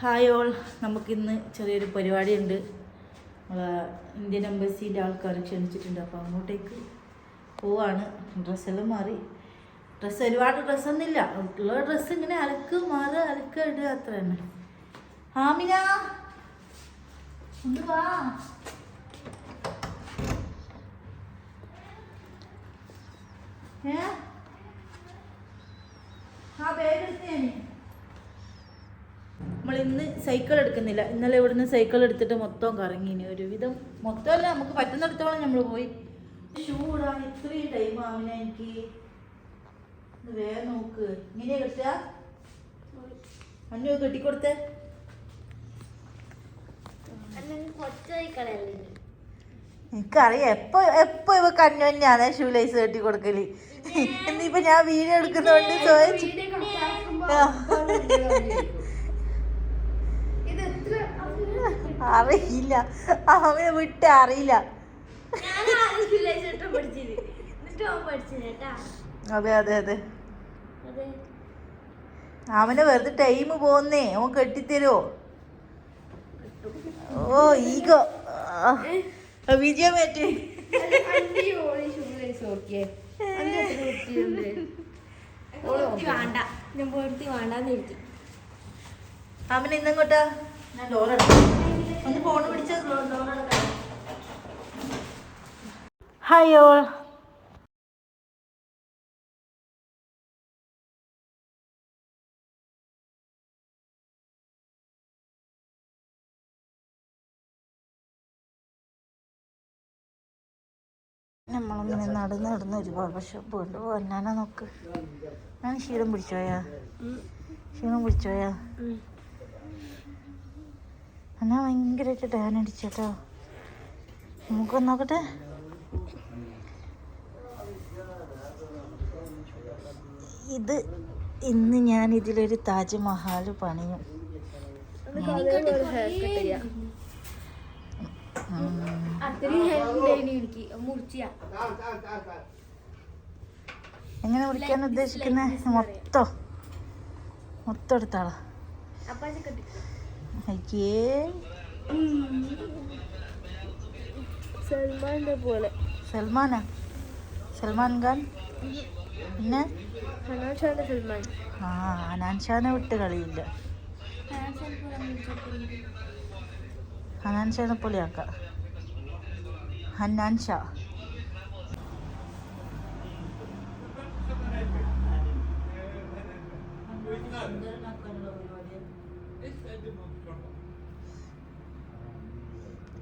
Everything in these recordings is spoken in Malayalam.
Hi all. നമുക്കിന്ന് ചെറിയൊരു പരിപാടിയുണ്ട്. നമ്മളെ ഇന്ത്യൻ എംബസീന്റെ ആൾക്കാർ ക്ഷണിച്ചിട്ടുണ്ട്. അപ്പോൾ അങ്ങോട്ടേക്ക് പോവാണ്. ഡ്രസ്സെല്ലാം മാറി. ഡ്രസ്സ് ഒരുപാട് ഡ്രസ്സൊന്നുമില്ല. ഉള്ള ഡ്രസ്സ് ഇങ്ങനെ അലക്ക് മാറുക അലക്ക് ഇടുക അത്ര തന്നെ ആമിന ഒന്ന് വാ ഏ ആ ബാഗ് എടുത്തേ നമ്മൾ ഇന്ന് സൈക്കിൾ എടുക്കുന്നില്ല. ഇന്നലെ ഇവിടുന്ന് സൈക്കിൾ എടുത്തിട്ട് മൊത്തം കറങ്ങിനി ഒരുവിധം മൊത്തമല്ല നമുക്ക് പറ്റുന്നിടത്തോളം നമ്മൾ പോയി. ഷൂ ഇടാൻ ഇത്രയും ടൈം ആവില്ല എനിക്ക്. വേഗം നോക്ക്. ഇങ്ങനെ കെട്ടുക? അന്നു കെട്ടിക്കൊടുത്തേ. എനിക്കറിയാം. എപ്പോ എപ്പോ ഇവ കണ്ണു തന്നെയാണ് ഷൂ ലൈസ് കെട്ടി കൊടുക്കൽ ഇന്നിപ്പോ ഞാൻ വീഡിയോ എടുക്കുന്നോണ്ട് സ്വയം ചി- ആ. അറിയില്ല. അവനെ വിട്ട് അറിയില്ല. അതെ അതെ അതെ. അവന് വെറുതെ ടൈം പോന്നേ. അവൻ കെട്ടിത്തരുവോ? ഓ ഈഗോ. വിജയം പറ്റി വേണ്ട. ഞാൻ പോയിട്ട് ഹായ് ഓൾ നമ്മളിങ്ങനെ നടന്ന് നടന്ന് ഒരുപാട് പക്ഷെ വീണ്ടും പൊന്നാനാ നോക്ക്. ഞാൻ ക്ഷീണം പിടിച്ചോയാ ക്ഷീണം പിടിച്ചോയാ എന്നാ ഭയങ്കരമായിട്ട് ഡാൻ അടിച്ചേട്ടോ. നമുക്ക് നോക്കട്ടെ ഇത് ഇന്ന് ഞാൻ ഇതിലൊരു താജ്മഹൽ പണിയും. എങ്ങനെ വിളിക്കാൻ ഉദ്ദേശിക്കുന്ന? മൊത്തം. മൊത്തം എടുത്താളാ. അയ്യേ. സൽമാന്റെ പോലെ. സൽമാനാ? സൽമാൻ ഖാൻ? പിന്നെ? ഹനാൻഷാന്റെ സൽമാൻ. ആ ഹനാൻഷാനെ വിട്ട് കളിയില്ല. ഹനാൻഷാനെ പോലെ ആക്കാം. ഹന്നാൻ ഷാ. പരിപാടി.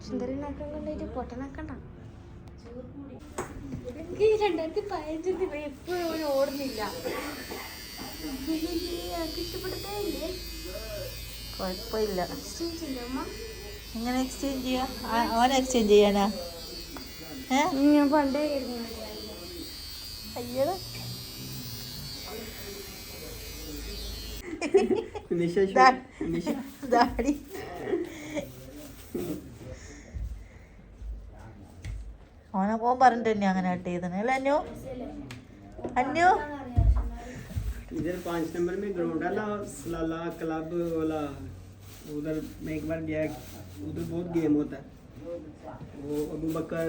സുന്ദരനാക്കാൻ കൊണ്ടായിട്ട് പൊട്ടനാക്കണ്ട എനിക്ക് ഈ രണ്ടായിരത്തി പതിനഞ്ചിൽ എപ്പോഴും ഒരു ഓടുന്നില്ല ഇല്ലേ കുഴപ്പമില്ല എക്സ്ചേഞ്ച് അമ്മ എങ്ങനെ എക്സ്ചേഞ്ച് ചെയ്യാം ആ- എക്സ്ചേഞ്ച് ചെയ്യാനാ ഞാൻ പണ്ടേ അയ്യോ നിശ ദാടി പറഞ്ഞിട്ട് തന്നെ അങ്ങനെ കട്ട് ചെയ്തത് അല്ലേ അന്നു അന്നു इधर पाँच नंबर में ग्राउंड है ना सलाला क्लब वाला उधर मैं एक बार गया उधर बहुत गेम होता है वो अबू बकर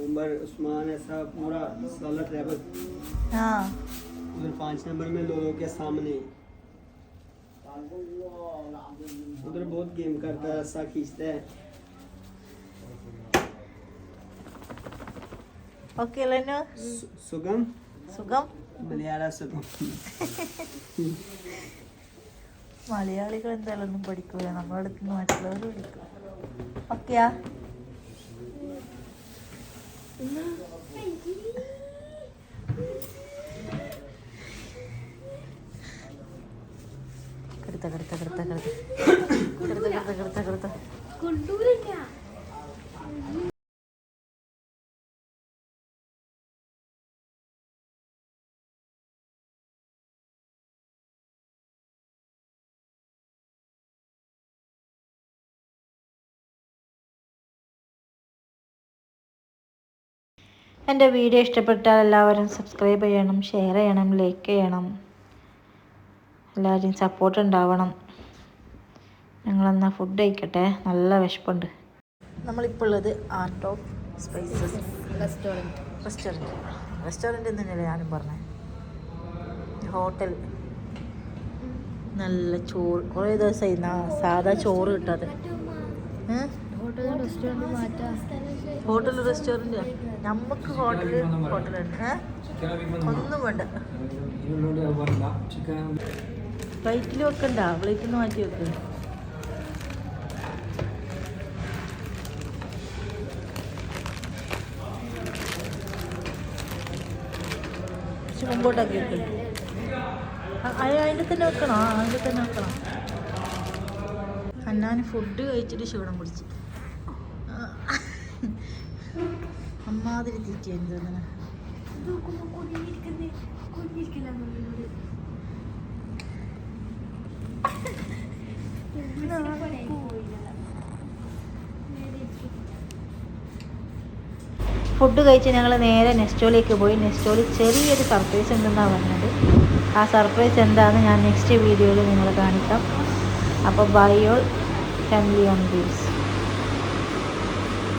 उमर उस्मान ऐसा पूरा सलाला ट्रैवल ആ उधर पाँच नंबर में लोगों के सामने उधर बहुत गेम करता है ऐसा खींचता है ഓക്കെ അല്ലോ സുഖം സുഖം മലയാള സുഖം മലയാളികൾ എന്തായാലും ഒന്നും പഠിക്കൂല. നമ്മുടെ അടുത്ത് നിന്ന് മറ്റുള്ളവർ പഠിക്കും. ഓക്കെയാ കെടുത്ത കെടുത്ത കെടുത്ത കെടുത്ത. കെടുത്ത കെടുത്ത കെടുത്ത എന്റെ വീഡിയോ ഇഷ്ടപ്പെട്ടാൽ എല്ലാവരും സബ്സ്ക്രൈബ് ചെയ്യണം ഷെയർ ചെയ്യണം ലൈക്ക് ചെയ്യണം. എല്ലാവരും സപ്പോർട്ട് ഉണ്ടാവണം. ഞങ്ങളെന്നാൽ ഫുഡ് കഴിക്കട്ടെ? നല്ല വിശപ്പുണ്ട്. നമ്മളിപ്പോൾ ഉള്ളത് Art of Spices restaurant restaurant restaurant തന്നെയല്ലേ ഞാനും പറഞ്ഞത് ഹോട്ടൽ നല്ല ചോറ്. കുറേ ദിവസമായി. സാധാ ചോറ് കിട്ടാതെ. ഏ? ഹോട്ടൽ റെസ്റ്റോറന്റ് നമുക്ക് ഹോട്ടൽ ഹോട്ടലുണ്ട്. ഒന്നും വേണ്ട. പ്ലേറ്റിൽ വെക്കണ്ട പ്ലേറ്റിൽ നിന്ന് മാറ്റി വെക്ക്. മുമ്പോട്ടാക്കി വെക്ക്. അതിന്റെ തന്നെ വെക്കണോ. അതിന്റെ തന്നെ വെക്കണം. അന്നാന് ഫുഡ് കഴിച്ചിട്ട് ക്ഷീണം പിടിച്ച് അമ്മാതിരി തീറ്റി അങ്ങനെ ഫുഡ് കഴിച്ച് ഞങ്ങൾ നേരെ നെസ്റ്റോളിലേക്ക് പോയി. നെസ്റ്റോളിൽ ചെറിയൊരു സർപ്രൈസ് ഉണ്ടെന്നാണ് പറഞ്ഞത്. ആ സർപ്രൈസ് എന്താണെന്ന് ഞാൻ നെക്സ്റ്റ് വീഡിയോയിൽ നിങ്ങൾ കാണിക്കാം. അപ്പോൾ bye all family on views